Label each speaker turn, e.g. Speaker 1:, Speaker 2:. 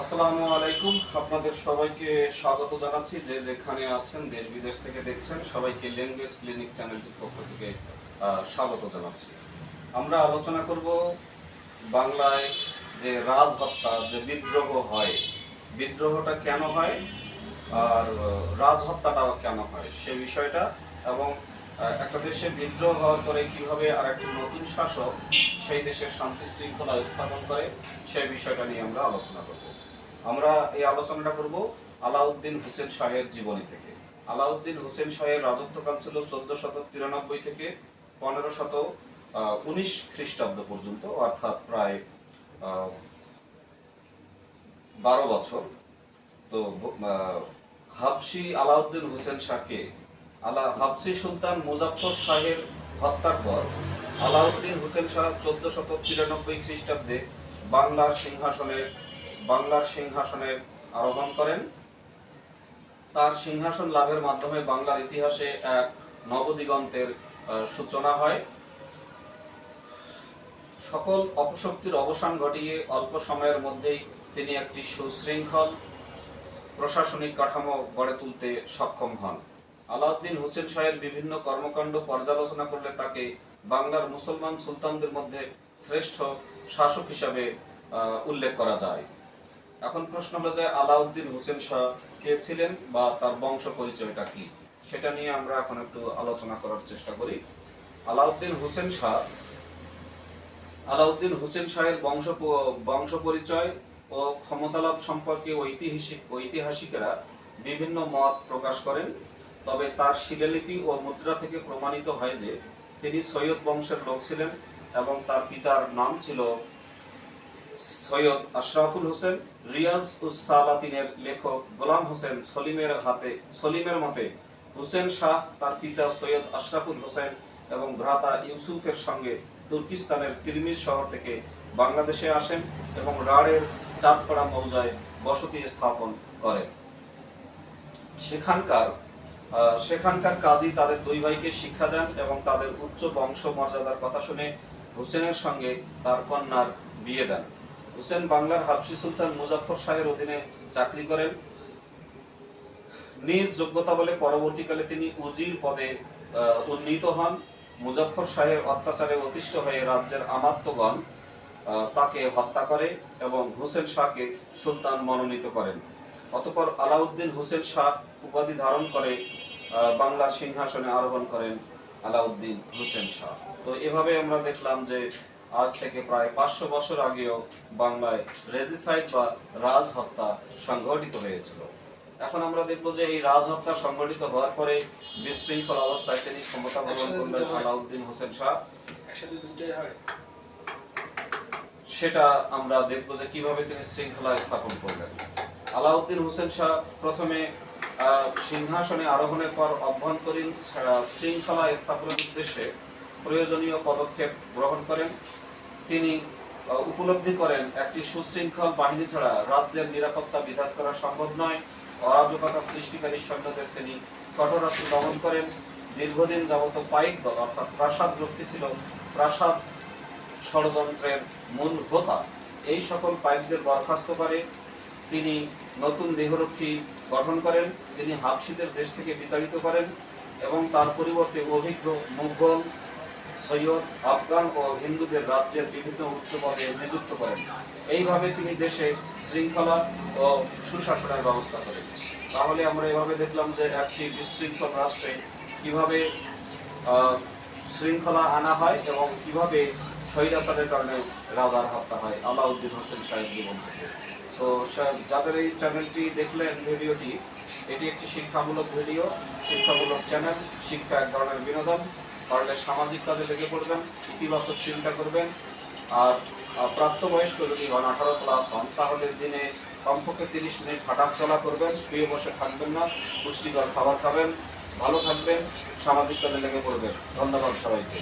Speaker 1: আসসালামু আলাইকুম। আপনাদের সবাইকে স্বাগত জানাচ্ছি। যে যেখানে আছেন, দেশ বিদেশ থেকে দেখছেন, সবাইকে ল্যাঙ্গুয়েজ ক্লিনিক চ্যানেলটির পক্ষ থেকে স্বাগত জানাচ্ছি। আমরা আলোচনা করব বাংলায় যে রাজহত্যা, যে বিদ্রোহ হয়, বিদ্রোহটা কেন হয়, আর রাজহত্যাটা কেন হয়, সে বিষয়টা এবং একটা দেশে বিদ্রোহ হওয়ার পরে কীভাবে আর একটি নতুন শাসক সেই দেশের শান্তি শৃঙ্খলা স্থাপন করে সেই বিষয়টা নিয়ে আমরা আলোচনা করব। আমরা এই আলোচনাটা করব আলাউদ্দিন হোসেন শাহের জীবনী থেকে। আলাউদ্দিন হোসেন শাহের রাজত্বকাল ছিল চোদ্দ শত তিরানব্বই থেকে পনেরো শত উনিশ খ্রিস্টাব্দ পর্যন্ত, অর্থাৎ প্রায় বারো বছর। তো হাবসি আলাউদ্দিন হোসেন শাহকে আলা হাবসি সুলতান মুজাফর শাহের হত্যার পর আলাউদ্দিন হোসেন শাহ চোদ্দ শত তিরানব্বই খ্রিস্টাব্দে বাংলার সিংহাসনে বাংলার সিংহাসনে আরোহণ করেন। তার সিংহাসন লাভের মাধ্যমে বাংলার ইতিহাসে এক নবদিগন্তের সূচনা হয়। সকল অপশক্তির অবসান ঘটিয়ে অল্প সময়ের মধ্যেই তিনি একটি সুশৃঙ্খল প্রশাসনিক কাঠামো গড়ে তুলতে সক্ষম হন। আলাউদ্দিন হোসেন শাহের বিভিন্ন কর্মকাণ্ড পর্যালোচনা করলে তাকে বাংলার মুসলমান সুলতানদের মধ্যে শ্রেষ্ঠ শাসক হিসাবে উল্লেখ করা যায়। এখন প্রশ্ন হলো যে আলাউদ্দিন হোসেন শাহ কে ছিলেন বা তার বংশ পরিচয়টা কি? সেটা নিয়ে আমরা এখন একটু আলোচনা করার চেষ্টা করি। আলাউদ্দিন হোসেন শাহ, আলাউদ্দিন হোসেন শাহের বংশ বংশ পরিচয় ও ক্ষমতালাভ সম্পর্কে ঐতিহাসিক, ঐতিহাসিকেরা বিভিন্ন মত প্রকাশ করেন। তবে তার শিলালিপি ও মুদ্রা থেকে প্রমাণিত হয় যে তিনি সৈয়দ বংশের লোক ছিলেন এবং তার পিতার নাম ছিল সৈয়দ আশরাফুল হোসেন। রিয়াজ উস সালাতিনের লেখক গোলাম হোসেন সলিমের হাতে, সলিমের মতে হুসেন শাহ তার পিতা সৈয়দ আশরাফুল হোসেন এবং ভ্রাতা ইউসুফের সঙ্গে তুর্কিস্তানের তিরমিজ শহর থেকে বাংলাদেশে আসেন এবং রাড়ের চাঁদপাড়া মৌজায় বসতি স্থাপন করেন। সেখানকার সেখানকার কাজী তাদের দুই ভাইকে শিক্ষা দেন এবং তাদের উচ্চ বংশ মর্যাদার কথা শুনে হুসেনের সঙ্গে তার কন্যার বিয়ে দেন। হুসেন বাংলার হাবসি সুলতান মুজাফর শাহের অধীনে চাকরি করেন। নিজ যোগ্যতা বলে পরবর্তীকালে তিনি উজির পদে উন্নীত হন। মুজাফর শাহের অত্যাচারে অতিষ্ঠ হয়ে রাজ্যের আমাত্যগণ আহ, তাকে হত্যা করে এবং হুসেন শাহকে সুলতান মনোনীত করেন। অতঃপর আলাউদ্দিন হোসেন শাহ উপাধি ধারণ করে বাংলার সিংহাসনে আরোহণ করেন আলাউদ্দিন হোসেন শাহ। তো এভাবে আমরা দেখলাম যে আজ থেকে প্রায় পাঁচশো বছর আগেও বাংলায় রেজিসাইড বা রাজ হত্যা সংঘটিত হয়েছিল। এখন আমরা দেখব যে এই রাজ হত্যা সংঘটিত হওয়ার পরে বিশৃঙ্খল অবস্থায় তিনি ক্ষমতা গ্রহণ করলেন আলাউদ্দিন হোসেন শাহ। সেটা আমরা দেখব যে কীভাবে তিনি শৃঙ্খলা স্থাপন করলেন। আলাউদ্দিন হোসেন শাহ প্রথমে সিংহাসনে আরোহণের পর অভ্যন্তরীণ শৃঙ্খলা স্থাপনের উদ্দেশ্যে প্রয়োজনীয় পদক্ষেপ গ্রহণ করেন। তিনি উপলব্ধি করেন, একটি সুশৃঙ্খল বাহিনী ছাড়া রাজ্যের নিরাপত্তা বিধান করা সম্ভব নয়। অরাজকতা সৃষ্টিকারী সৈন্যদের তিনি কঠোরতা দমন করেন। দীর্ঘদিন যাবত পাইক দল, অর্থাৎ প্রাসাদ রক্ষী ছিল প্রাসাদ ষড়যন্ত্রের মূল হোতা। এই সকল পাইকদের বরখাস্ত করে তিনি নতুন দেহরক্ষী গঠন করেন, তিনি হাবসিদের দেশ থেকে বিতাড়িত করেন এবং তার পরিবর্তে অভিজ্ঞ মুঘল, সৈয়দ, আফগান ও হিন্দুদের রাজ্যের বিভিন্ন উচ্চ পদে নিযুক্ত করেন। এইভাবে তিনি দেশে শৃঙ্খলা ও সুশাসনের ব্যবস্থা করেন। তাহলে আমরা এভাবে দেখলাম যে একটি বিশৃঙ্খল রাষ্ট্রে কীভাবে শৃঙ্খলা আনা হয় এবং কীভাবে স্বৈরাচারের কারণে রাজার হত্যা হয়, আলাউদ্দিন হোসেন সাহেব জীবন তো যাদের এই চ্যানেলটি দেখলেন, ভিডিওটি, এটি একটি শিক্ষামূলক ভিডিও, শিক্ষামূলক চ্যানেল, শিক্ষা এক ধরনের বিনোদন। পারলে সামাজিক কাজে লেগে পড়বেন, ইতিবাচক চিন্তা করবেন। আর প্রাপ্তবয়স্ক যদি হন, আঠারো প্লাস হন, তাহলে দিনে কমপক্ষে তিরিশ মিনিট হাঁটা চলা করবেন, শুয়ে বসে থাকবেন না, পুষ্টিকর খাবার খাবেন, ভালো থাকবেন, সামাজিক কাজে লেগে পড়বেন। ধন্যবাদ সবাইকে।